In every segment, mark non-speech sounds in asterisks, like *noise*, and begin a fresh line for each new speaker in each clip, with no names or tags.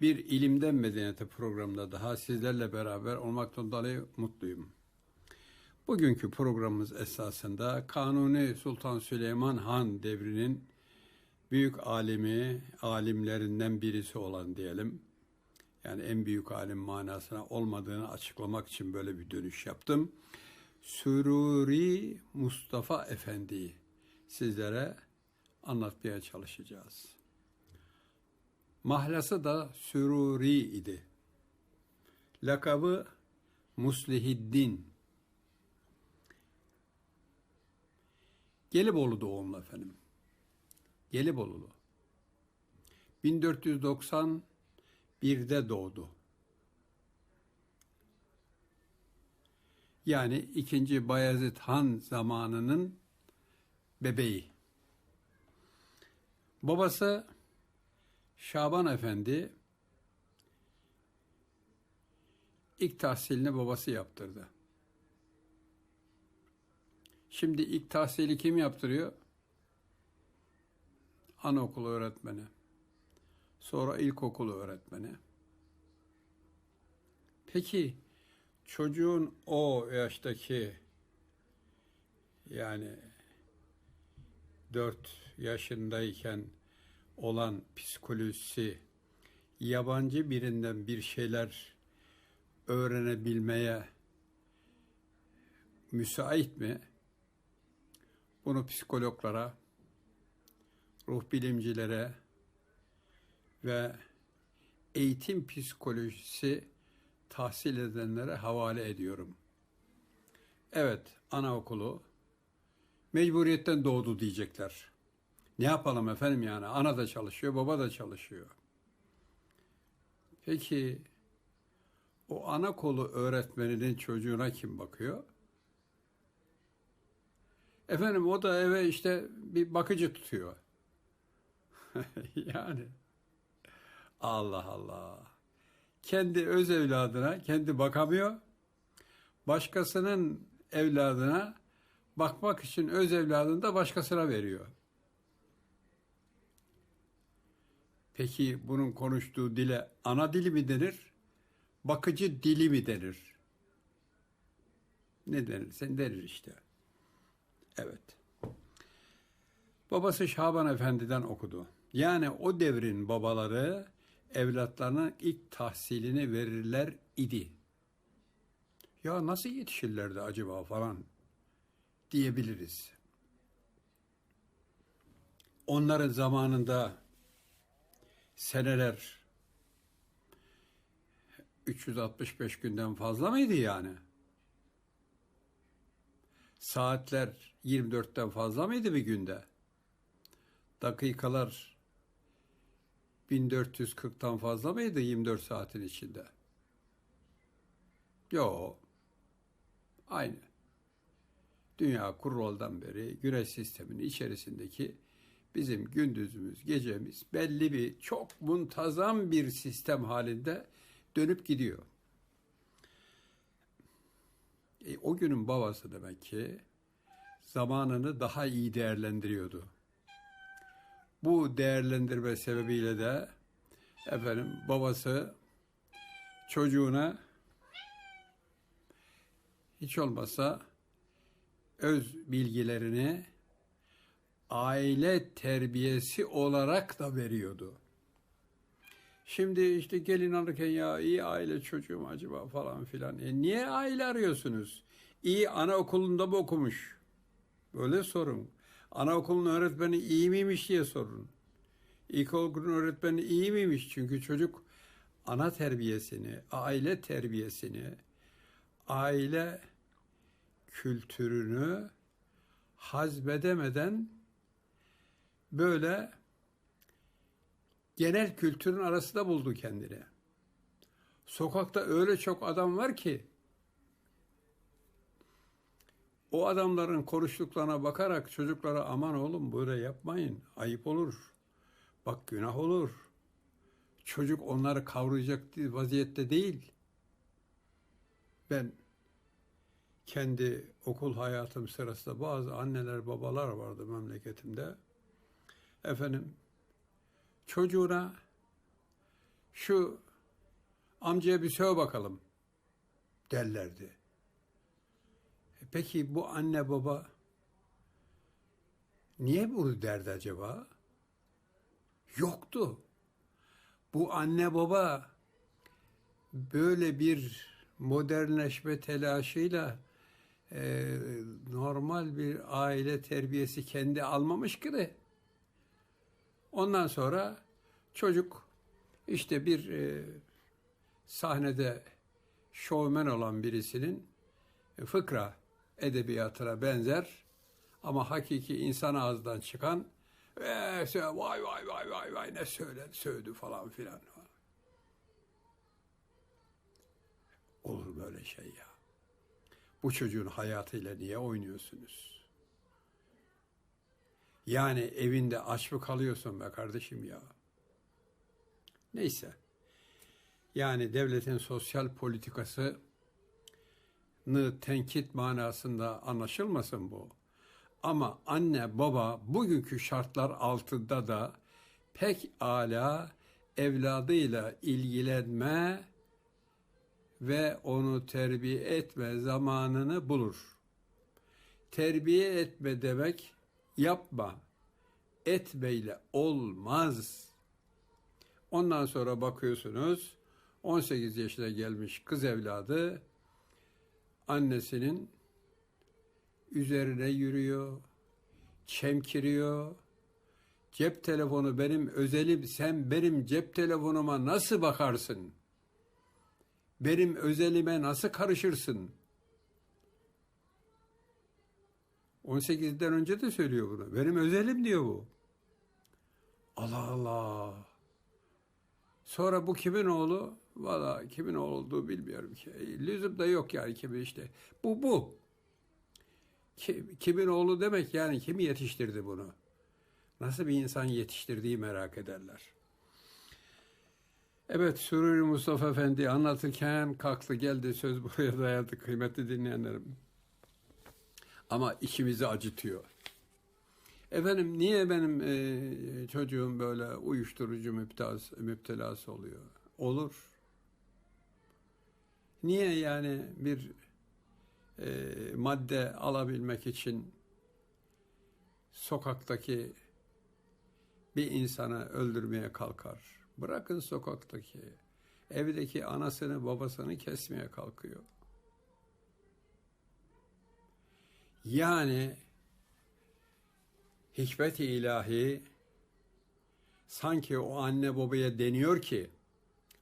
Bir ilimden medeniyete programında daha sizlerle beraber olmaktan dolayı mutluyum. Bugünkü programımız esasında Kanuni Sultan Süleyman Han devrinin büyük alimi, alimlerinden birisi olan diyelim. Yani en büyük alim manasına olmadığını açıklamak için böyle bir dönüş yaptım. Süruri Mustafa Efendi'yi sizlere anlatmaya çalışacağız. Mahlası da Süruri idi. Lakabı Muslihiddin. Gelibolu doğumlu efendim. Gelibolu'lu. 1491'de doğdu. Yani 2. Bayezid Han zamanının bebeği. Babası Şaban Efendi ilk tahsilini babası yaptırdı. Şimdi ilk tahsili kim yaptırıyor? Anaokulu öğretmeni. Sonra ilkokulu öğretmeni. Peki çocuğun o yaştaki yani 4 yaşındayken olan psikolojisi yabancı birinden bir şeyler öğrenebilmeye müsait mi? Bunu psikologlara, ruh bilimcilere ve eğitim psikolojisi tahsil edenlere havale ediyorum. Evet, anaokulu mecburiyetten doğdu diyecekler. Ne yapalım efendim yani? Ana da çalışıyor, baba da çalışıyor. Peki o ana kolu öğretmeninin çocuğuna kim bakıyor? Efendim o da eve işte bir bakıcı tutuyor. *laughs* yani Allah Allah. Kendi öz evladına kendi bakamıyor. Başkasının evladına bakmak için öz evladını da başkasına veriyor. Peki bunun konuştuğu dile ana dili mi denir? Bakıcı dili mi denir? Ne denir? Sen denir işte. Evet. Babası Şaban Efendi'den okudu. Yani o devrin babaları evlatlarına ilk tahsilini verirler idi. Ya nasıl yetişirlerdi acaba falan diyebiliriz. Onların zamanında seneler 365 günden fazla mıydı yani? Saatler 24'ten fazla mıydı bir günde? Dakikalar 1440'tan fazla mıydı 24 saatin içinde? Yo. Aynı. Dünya kuruldan beri güneş sisteminin içerisindeki bizim gündüzümüz, gecemiz belli bir çok muntazam bir sistem halinde dönüp gidiyor. E, o günün babası demek ki zamanını daha iyi değerlendiriyordu. Bu değerlendirme sebebiyle de efendim babası çocuğuna hiç olmazsa öz bilgilerini aile terbiyesi olarak da veriyordu. Şimdi işte gelin alırken ya iyi aile çocuğum acaba falan filan. E niye aile arıyorsunuz? İyi anaokulunda mı okumuş? Böyle sorun. Anaokulunun öğretmeni iyi miymiş diye sorun. İlkokulun öğretmeni iyi miymiş? Çünkü çocuk ana terbiyesini, aile terbiyesini, aile kültürünü hazbedemeden böyle genel kültürün arasında buldu kendini. Sokakta öyle çok adam var ki o adamların konuştuklarına bakarak çocuklara aman oğlum böyle yapmayın, ayıp olur, bak günah olur. Çocuk onları kavrayacak vaziyette değil. Ben kendi okul hayatım sırasında bazı anneler babalar vardı memleketimde. Efendim çocuğuna şu amcaya bir söyle bakalım derlerdi. E Peki bu anne baba niye bunu derdi acaba? Yoktu. Bu anne baba böyle bir modernleşme telaşıyla e, normal bir aile terbiyesi kendi almamış ki de ondan sonra çocuk işte bir e, sahnede şovmen olan birisinin fıkra edebiyatına benzer ama hakiki insan ağzından çıkan "Ee, söyle, vay vay vay vay vay ne söyledi sövdü falan filan. Olur böyle şey ya. Bu çocuğun hayatıyla niye oynuyorsunuz? Yani evinde aç mı kalıyorsun be kardeşim ya? Neyse. Yani devletin sosyal politikası tenkit manasında anlaşılmasın bu. Ama anne baba bugünkü şartlar altında da pek ala evladıyla ilgilenme ve onu terbiye etme zamanını bulur. Terbiye etme demek yapma, etmeyle olmaz. Ondan sonra bakıyorsunuz 18 yaşına gelmiş kız evladı annesinin üzerine yürüyor, çemkiriyor. Cep telefonu benim özelim, sen benim cep telefonuma nasıl bakarsın? Benim özelime nasıl karışırsın? 18'den önce de söylüyor bunu. Benim özelim diyor bu. Allah Allah. Sonra bu kimin oğlu? Valla kimin oğlu olduğu bilmiyorum ki. Lüzum da yok yani kimin işte. Bu bu. Kim, kimin oğlu demek yani kim yetiştirdi bunu? Nasıl bir insan yetiştirdiği merak ederler. Evet Sururi Mustafa Efendi anlatırken kalktı geldi söz buraya dayandı kıymetli dinleyenlerim. Ama içimizi acıtıyor. Efendim niye benim e, çocuğum böyle uyuşturucu müptelas, müptelası oluyor? Olur. Niye yani bir e, madde alabilmek için sokaktaki bir insanı öldürmeye kalkar? Bırakın sokaktaki, evdeki anasını babasını kesmeye kalkıyor. Yani hikmet-i ilahi sanki o anne babaya deniyor ki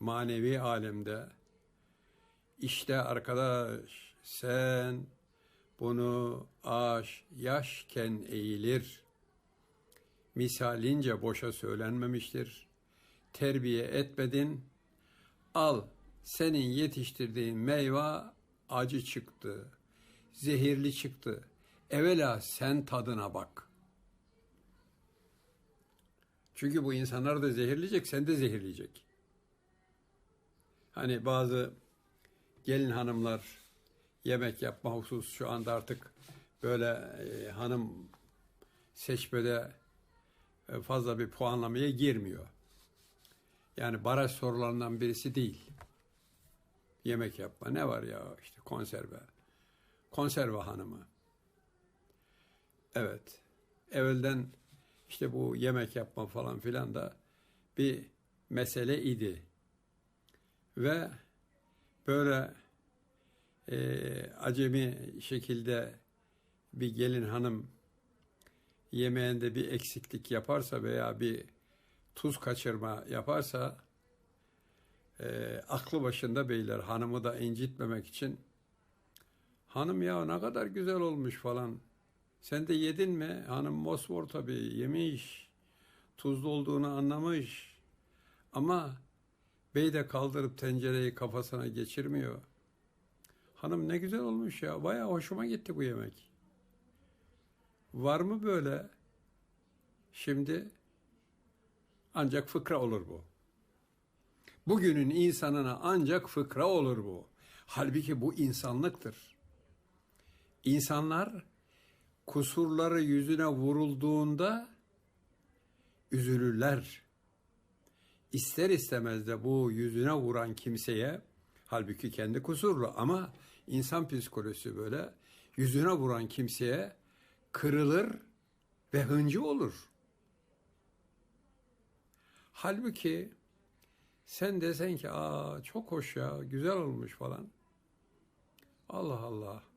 manevi alemde işte arkadaş sen bunu aş yaşken eğilir. Misalince boşa söylenmemiştir. Terbiye etmedin. Al senin yetiştirdiğin meyve acı çıktı. Zehirli çıktı. Evvela sen tadına bak. Çünkü bu insanlar da zehirleyecek, sen de zehirleyecek. Hani bazı gelin hanımlar yemek yapma husus şu anda artık böyle e, hanım seçmede e, fazla bir puanlamaya girmiyor. Yani baraj sorularından birisi değil. Yemek yapma. Ne var ya işte konserve. Konserve hanımı. Evet. Evvelden işte bu yemek yapma falan filan da bir mesele idi. Ve böyle e, acemi şekilde bir gelin hanım yemeğinde bir eksiklik yaparsa veya bir tuz kaçırma yaparsa e, aklı başında beyler hanımı da incitmemek için hanım ya ne kadar güzel olmuş falan sen de yedin mi? Hanım mosmor tabii yemiş. Tuzlu olduğunu anlamış. Ama bey de kaldırıp tencereyi kafasına geçirmiyor. Hanım ne güzel olmuş ya. Bayağı hoşuma gitti bu yemek. Var mı böyle? Şimdi ancak fıkra olur bu. Bugünün insanına ancak fıkra olur bu. Halbuki bu insanlıktır. İnsanlar kusurları yüzüne vurulduğunda üzülürler. İster istemez de bu yüzüne vuran kimseye halbuki kendi kusurlu ama insan psikolojisi böyle yüzüne vuran kimseye kırılır ve hıncı olur. Halbuki sen desen ki aa çok hoş ya güzel olmuş falan. Allah Allah.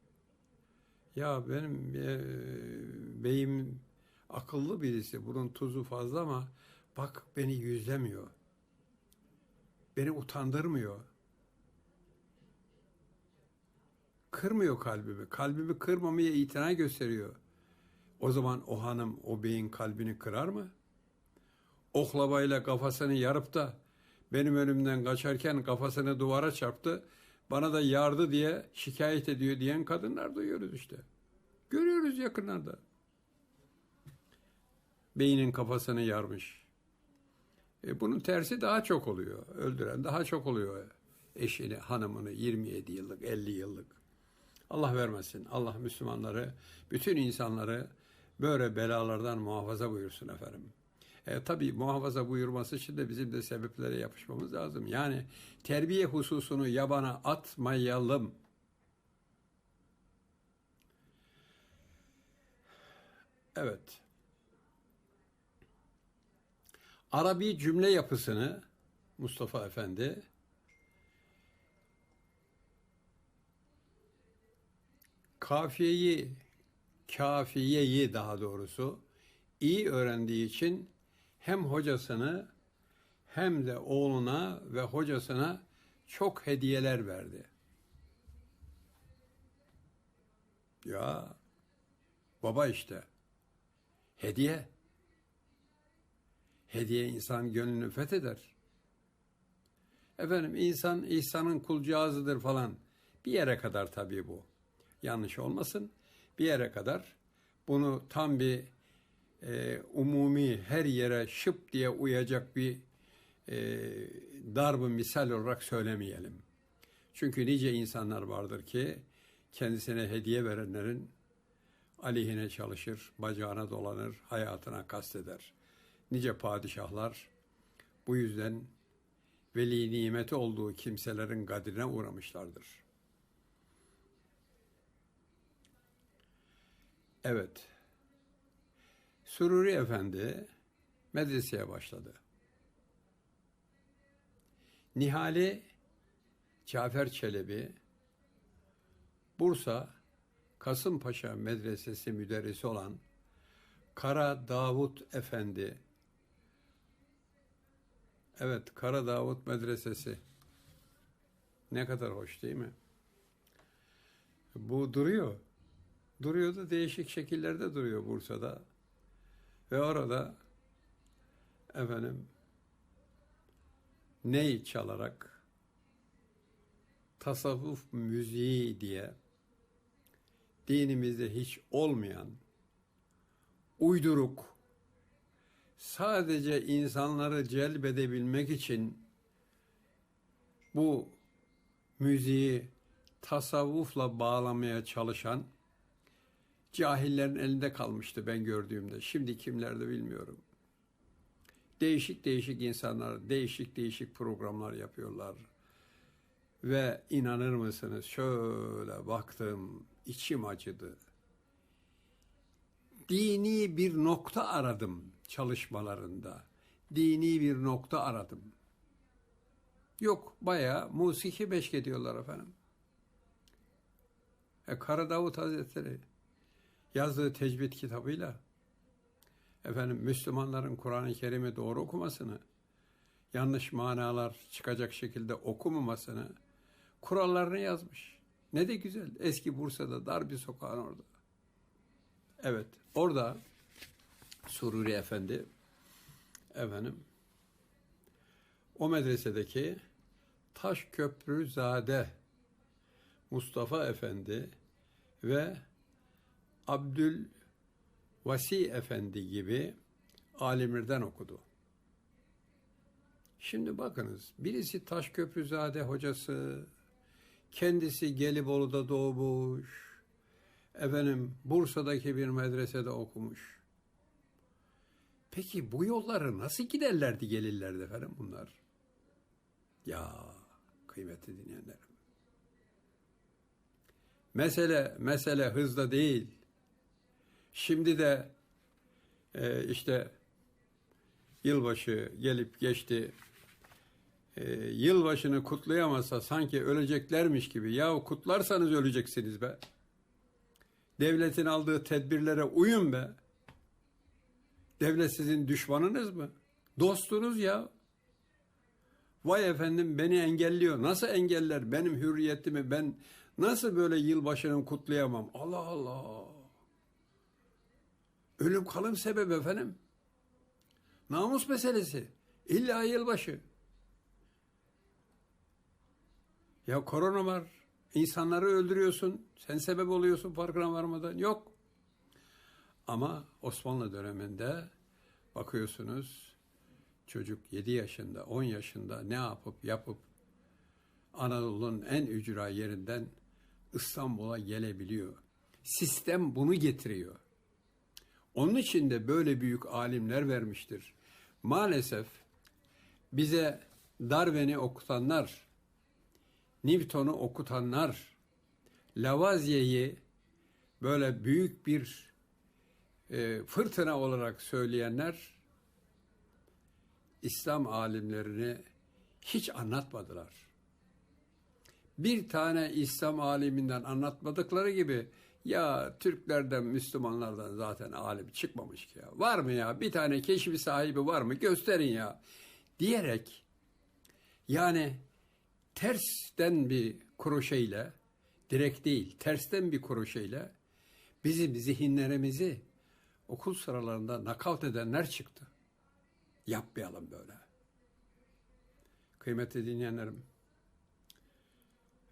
Ya benim e, beyim akıllı birisi. Bunun tuzu fazla ama bak beni yüzlemiyor. Beni utandırmıyor. Kırmıyor kalbimi. Kalbimi kırmamaya itina gösteriyor. O zaman o hanım o beyin kalbini kırar mı? Oklabayla kafasını yarıp da benim önümden kaçarken kafasını duvara çarptı. Bana da yardı diye şikayet ediyor diyen kadınlar duyuyoruz işte. Görüyoruz yakınlarda. Beynin kafasını yarmış. E bunun tersi daha çok oluyor. Öldüren daha çok oluyor. Eşini, hanımını 27 yıllık, 50 yıllık. Allah vermesin. Allah Müslümanları, bütün insanları böyle belalardan muhafaza buyursun efendim. E, tabii muhafaza buyurması için de bizim de sebeplere yapışmamız lazım. Yani terbiye hususunu yabana atmayalım. Evet. Arabi cümle yapısını Mustafa Efendi kafiyeyi kafiyeyi daha doğrusu iyi öğrendiği için hem hocasını hem de oğluna ve hocasına çok hediyeler verdi. Ya baba işte. Hediye. Hediye insan gönlünü fetheder. Efendim insan ihsanın kulcağızıdır falan. Bir yere kadar tabii bu. Yanlış olmasın. Bir yere kadar bunu tam bir e, umumi her yere şıp diye uyacak bir e, darbı misal olarak söylemeyelim. Çünkü nice insanlar vardır ki kendisine hediye verenlerin aleyhine çalışır, bacağına dolanır, hayatına kasteder. Nice padişahlar bu yüzden veli nimeti olduğu kimselerin kadrine uğramışlardır. Evet. Sururi Efendi medreseye başladı. Nihali Cafer Çelebi Bursa Kasımpaşa Medresesi müderrisi olan Kara Davut Efendi Evet, Kara Davut Medresesi. Ne kadar hoş değil mi? Bu duruyor. Duruyor da değişik şekillerde duruyor Bursa'da. Ve orada efendim ney çalarak? Tasavvuf müziği diye dinimizde hiç olmayan uyduruk sadece insanları celbedebilmek için bu müziği tasavvufla bağlamaya çalışan cahillerin elinde kalmıştı ben gördüğümde. Şimdi kimlerde bilmiyorum. Değişik değişik insanlar, değişik değişik programlar yapıyorlar. Ve inanır mısınız şöyle baktım, içim acıdı. Dini bir nokta aradım çalışmalarında. Dini bir nokta aradım. Yok, bayağı musiki meşk ediyorlar efendim. E, Kara Davut Hazretleri yazdığı tecvid kitabıyla efendim Müslümanların Kur'an-ı Kerim'i doğru okumasını, yanlış manalar çıkacak şekilde okumamasını kurallarını yazmış. Ne de güzel. Eski Bursa'da dar bir sokağın orada. Evet, orada Sururi Efendi efendim o medresedeki Taşköprüzade Mustafa Efendi ve Abdül Vasi Efendi gibi alimlerden okudu. Şimdi bakınız, birisi Taşköprüzade hocası, kendisi Gelibolu'da doğmuş, efendim Bursa'daki bir medresede okumuş. Peki bu yolları nasıl giderlerdi gelirlerdi efendim bunlar? Ya kıymetli dinleyenlerim. Mesele, mesele hızda değil. Şimdi de e, işte yılbaşı gelip geçti. E, yılbaşını kutlayamasa sanki öleceklermiş gibi. Ya kutlarsanız öleceksiniz be. Devletin aldığı tedbirlere uyun be. Devlet sizin düşmanınız mı? Dostunuz ya. Vay efendim beni engelliyor. Nasıl engeller benim hürriyetimi? Ben nasıl böyle yılbaşını kutlayamam? Allah Allah. Ölüm kalım sebebi efendim. Namus meselesi. İlla yılbaşı. Ya korona var. İnsanları öldürüyorsun. Sen sebep oluyorsun farkına varmadan. Yok. Ama Osmanlı döneminde bakıyorsunuz çocuk 7 yaşında, 10 yaşında ne yapıp yapıp Anadolu'nun en ücra yerinden İstanbul'a gelebiliyor. Sistem bunu getiriyor. Onun için de böyle büyük alimler vermiştir. Maalesef bize Darwin'i okutanlar, Newton'u okutanlar, Lavoisier'i böyle büyük bir e, fırtına olarak söyleyenler İslam alimlerini hiç anlatmadılar. Bir tane İslam aliminden anlatmadıkları gibi ya Türklerden, Müslümanlardan zaten alim çıkmamış ki ya. Var mı ya? Bir tane keşfi sahibi var mı? Gösterin ya. Diyerek yani tersten bir kroşeyle, direkt değil, tersten bir kroşeyle bizim zihinlerimizi okul sıralarında nakavt edenler çıktı. Yapmayalım böyle. Kıymetli dinleyenlerim,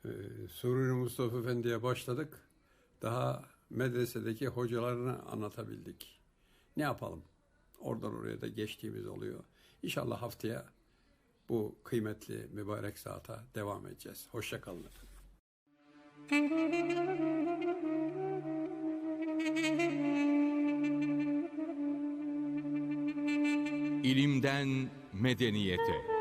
e, Sururi Mustafa Efendi'ye başladık. Daha medresedeki hocalarını anlatabildik. Ne yapalım? Oradan oraya da geçtiğimiz oluyor. İnşallah haftaya bu kıymetli mübarek saata devam edeceğiz. Hoşçakalın efendim.
İlimden medeniyete.